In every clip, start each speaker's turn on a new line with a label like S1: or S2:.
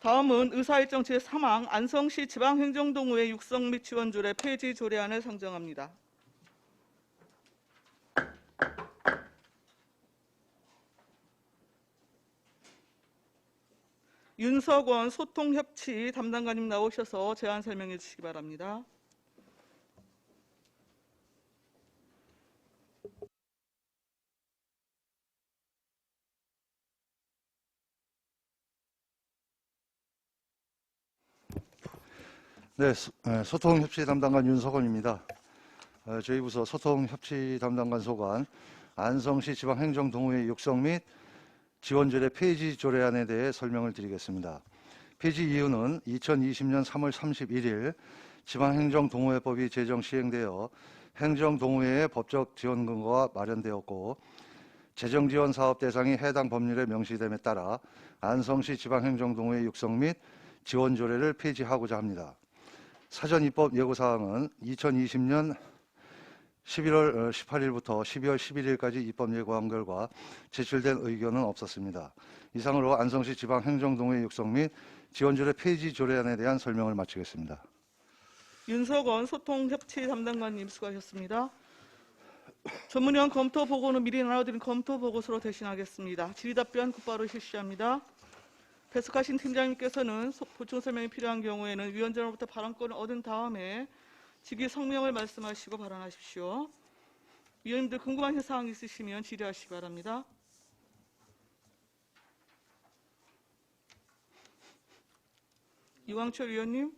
S1: 다음은 의사일정 제3항 안성시 지방행정동호회 육성 및 지원 조례 폐지 조례안을 상정합니다. 윤석원 소통협치 담당관님 나오셔서 제안 설명해 주시기 바랍니다.
S2: 네, 소- 에, 소통 협치 담당관 윤석원입니다. 어, 저희 부서 소통 협치 담당관 소관 안성시 지방행정동호회 육성 및 지원조례 폐지 조례안에 대해 설명을 드리겠습니다. 폐지 이유는 2020년 3월 31일 지방행정동호회법이 제정 시행되어 행정동호회의 법적 지원 근거가 마련되었고 재정지원 사업 대상이 해당 법률에 명시됨에 따라 안성시 지방행정동호회 육성 및 지원 조례를 폐지하고자 합니다. 사전 입법 예고 사항은 2020년 11월 18일부터 12월 11일까지 입법 예고한 결과 제출된 의견은 없었습니다. 이상으로 안성시 지방행정동호회 육성 및 지원조례 폐지 조례안에 대한 설명을 마치겠습니다.
S1: 윤석원 소통협치 담당관님 수고하셨습니다. 전문위원 검토 보고는 미리 나눠드린 검토 보고서로 대신하겠습니다. 질의답변 곧바로 실시합니다. 배석하신 팀장님께서는 소- 보충 설명이 필요한 경우에는 위원장으로부터 발언권을 얻은 다음에 직위 성명을 말씀하시고 발언하십시오. 위원님들 궁금하신 사항 있으시면 질의하시기 바랍니다. 이광철 위원님.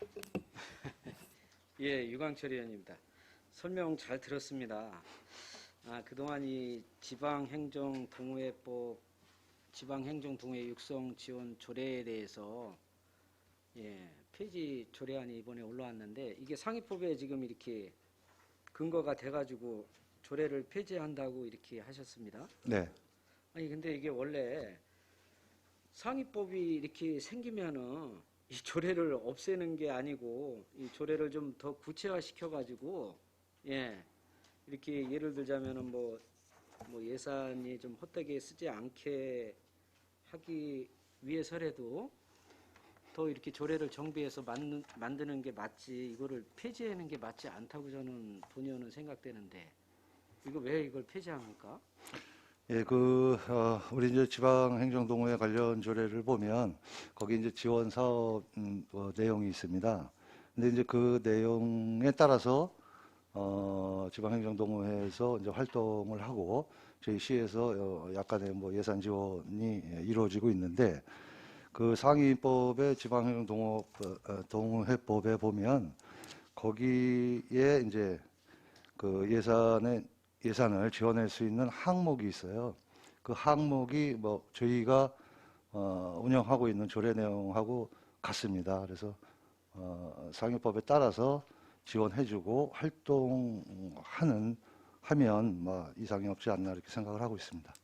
S3: 예, 유광철 의원입니다. 설명 잘 들었습니다. 아, 그동안 이 지방행정동호회법, 지방행정동호회 육성 지원 조례에 대해서 예, 폐지 조례안이 이번에 올라왔는데 이게 상위법에 지금 이렇게 근거가 돼가지고 조례를 폐지한다고 이렇게 하셨습니다.
S2: 네.
S3: 아니 근데 이게 원래 상위법이 이렇게 생기면은 이 조례를 없애는 게 아니고 이 조례를 좀 더 구체화 시켜가지고 예 이렇게 예를 들자면은 뭐, 뭐 예산이 좀 헛되게 쓰지 않게 하기 위해서라도 더 이렇게 조례를 정비해서 만드, 만드는 게 맞지 이거를 폐지하는 게 맞지 않다고 저는 본의원은 생각되는데 이거 왜 이걸 폐지합니까?
S2: 예, 그, 어, 우리 이제 지방행정동호회 관련 조례를 보면 거기 이제 지원 사업 음, 어, 내용이 있습니다. 근데 이제 그 내용에 따라서 어, 지방행정동호회에서 이제 활동을 하고 저희 시에서 어, 약간의 뭐 예산 지원이 예, 이루어지고 있는데 그 상위법의 지방행정동호회법에 보면 거기에 이제 그 예산에 예산을 지원할 수 있는 항목이 있어요. 그 항목이 뭐 저희가 어, 운영하고 있는 조례 내용하고 같습니다. 그래서 어, 상위법에 따라서 지원해주고 활동하는 하면 뭐 이상이 없지 않나 이렇게 생각을 하고 있습니다.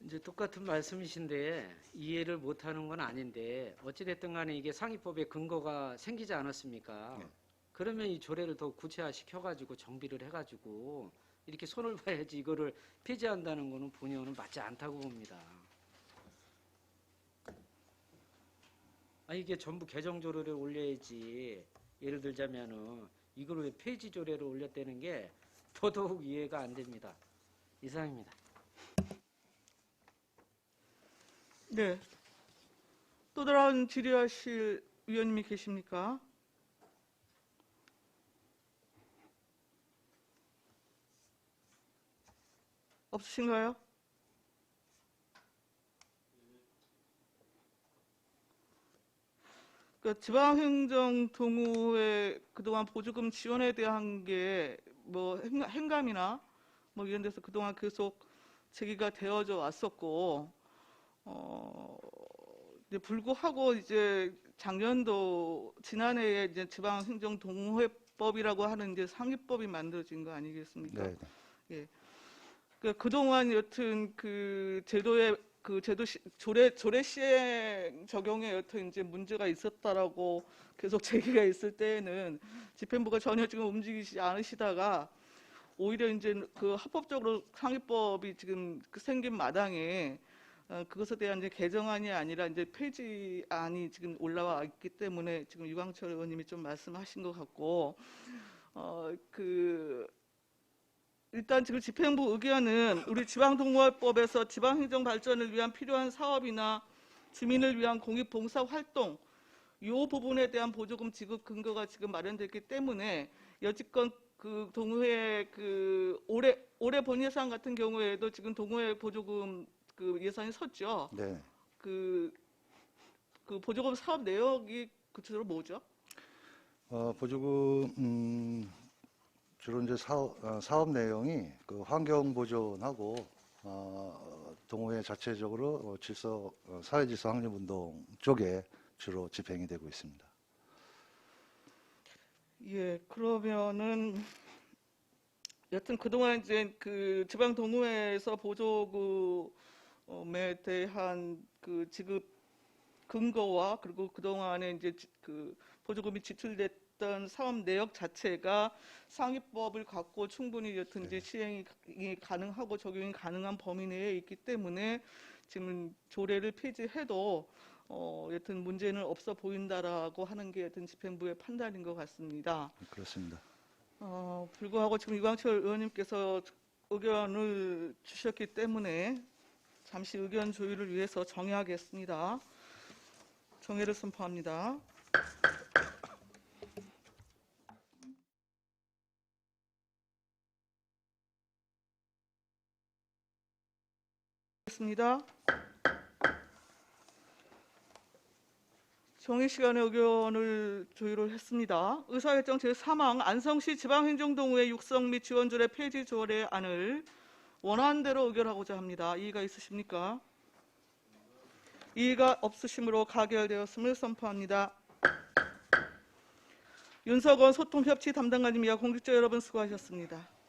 S3: 이제 똑같은 말씀이신데 이해를 못하는 건 아닌데 어찌됐든 간에 이게 상위법에 근거가 생기지 않았습니까?
S2: 네.
S3: 그러면 이 조례를 더 구체화 시켜가지고 정비를 해가지고 이렇게 손을 봐야지 이거를 폐지한다는 거는 본의원은 맞지 않다고 봅니다. 아 이게 전부 개정 조례를 올려야지 예를 들자면은 이걸 왜 폐지 조례를 올렸다는 게 더더욱 이해가 안 됩니다. 이상입니다.
S1: 네. 또 다른 질의하실 위원님이 계십니까? 없으신가요? 그 지방행정 동호회 그동안 보조금 지원에 대한 게 뭐 행감이나 뭐 이런 데서 그동안 계속 제기가 되어져 왔었고 어, 이제 불구하고 이제 작년도 지난해에 이제 지방행정동호회법이라고 하는 이제 상위법이 만들어진 거 아니겠습니까?
S2: 네.
S1: 그 그동안 여튼 그 제도의 그 제도 시, 조례 조례 시행 적용에 여튼 이제 문제가 있었다라고 계속 제기가 있을 때에는 집행부가 전혀 지금 움직이지 않으시다가 오히려 이제 그 합법적으로 상위법이 지금 그 생긴 마당에 어, 그것에 대한 이제 개정안이 아니라 이제 폐지안이 지금 올라와 있기 때문에 지금 유광철 의원님이 좀 말씀하신 것 같고 어그 일단 지금 집행부 의견은 우리 지방동호회법에서 지방행정 발전을 위한 필요한 사업이나 주민을 위한 공익봉사 활동 이 부분에 대한 보조금 지급 근거가 지금 마련됐기 때문에 여지껏 그 동호회 그 올해 올해 본 예산 같은 경우에도 지금 동호회 보조금 그 예산이 섰죠.
S2: 네.
S1: 그, 그 보조금 사업 내역이 구체적으로 뭐죠?
S2: 어, 보조금 음, 주로 이제 사업, 어, 사업 내용이 그 환경 보존하고 어, 동호회 자체적으로 어, 질서 어, 사회 질서 확립 운동 쪽에 주로 집행이 되고 있습니다.
S1: 예, 그러면은 여튼 그동안 이제 그 지방 동호회에서 보조금에 대한 그 지급 근거와 그리고 그동안에 이제 지- 그 보조금이 지출됐 던 사업 내역 자체가 상위법을 갖고 충분히 여튼 이제 시행이 가능하고 적용이 가능한 범위 내에 있기 때문에 지금 조례를 폐지해도 어, 여튼 문제는 없어 보인다라고 하는 게 여튼 집행부의 판단인 것 같습니다.
S2: 그렇습니다.
S1: 어, 불구하고 지금 이광철 의원님께서 의견을 주셨기 때문에 잠시 의견 조율을 위해서 정의하겠습니다. 정의를 선포합니다. 습니다 정의 시간에 의견을 조율을 했습니다. 의사결정 제3항 안성시 지방행정동호회 육성 및 지원조례 폐지 조례 안을 원안대로 의결하고자 합니다. 이의가 있으십니까? 이의가 없으시므로 가결되었음을 선포합니다. 윤석원 소통협치 담당관님이와 공직자 여러분 수고하셨습니다.